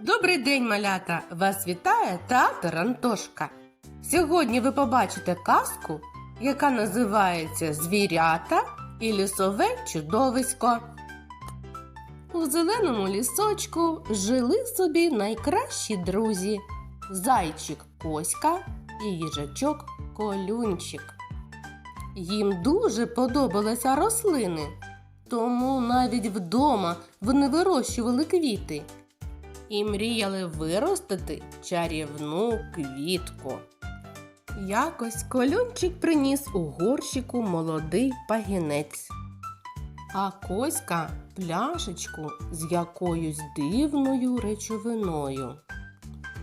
Добрий день, малята! Вас вітає театр Антошка. Сьогодні ви побачите казку, яка називається Звірята і лісове чудовисько. У зеленому лісочку жили собі найкращі друзі зайчик Коська і їжачок Колюнчик. Їм дуже подобалися рослини, тому навіть вдома вони вирощували квіти і мріяли виростити чарівну квітку. Якось колюнчик приніс у горщику молодий пагінець, а коська пляшечку з якоюсь дивною речовиною.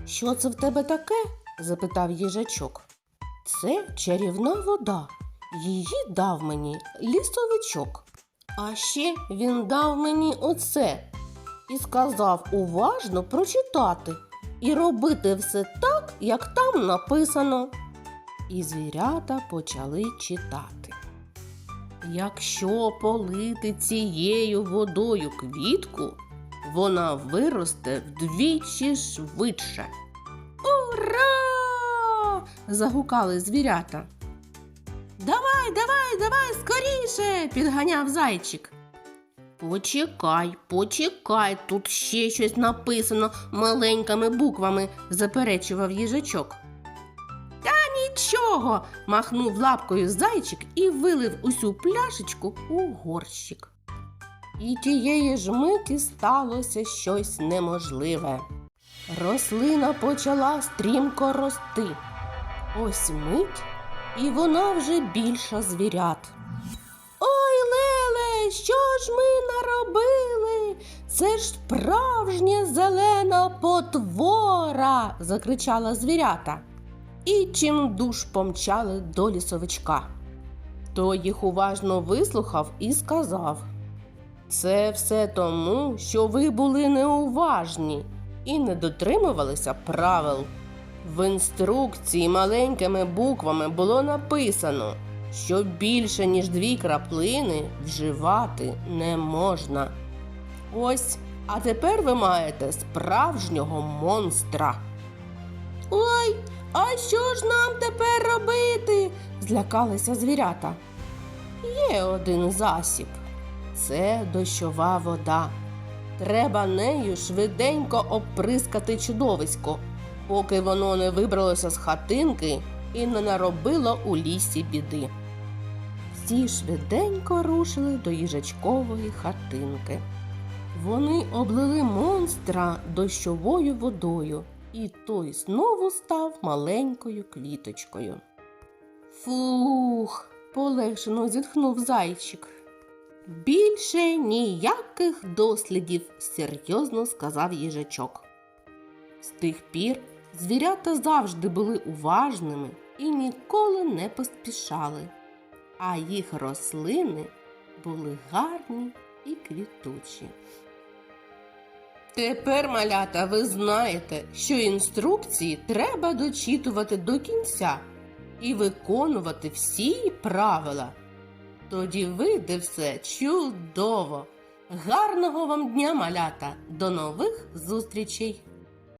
Що це в тебе таке? запитав їжачок. Це чарівна вода. Її дав мені лісовичок. А ще він дав мені оце і сказав уважно прочитати і робити все так, як там написано. І звірята почали читати. Якщо полити цією водою квітку, вона виросте вдвічі швидше. Ура! загукали звірята. Давай, давай, давай, скоріше, підганяв зайчик. Почекай, почекай, тут ще щось написано маленькими буквами, заперечував їжачок. Та нічого, махнув лапкою зайчик і вилив усю пляшечку у горщик. І тієї ж миті сталося щось неможливе. Рослина почала стрімко рости. Ось мить, і вона вже більша звірят. Що ж ми наробили? Це ж справжня зелена потвора. закричала звірята. І чим душ помчали до лісовичка. Той їх уважно вислухав і сказав: Це все тому, що ви були неуважні і не дотримувалися правил. В інструкції маленькими буквами було написано, що більше ніж дві краплини вживати не можна. Ось, а тепер ви маєте справжнього монстра. Ой, а що ж нам тепер робити? злякалися звірята. Є один засіб це дощова вода. Треба нею швиденько обприскати чудовисько, поки воно не вибралося з хатинки і не наробило у лісі біди. Всі швиденько рушили до їжачкової хатинки. Вони облили монстра дощовою водою, і той знову став маленькою квіточкою. Фух, полегшено зітхнув зайчик. Більше ніяких дослідів, серйозно сказав їжачок. З тих пір звірята завжди були уважними і ніколи не поспішали, а їх рослини були гарні і квітучі. Тепер, малята, ви знаєте, що інструкції треба дочитувати до кінця і виконувати всі правила. Тоді вийде все чудово. Гарного вам дня, малята! До нових зустрічей!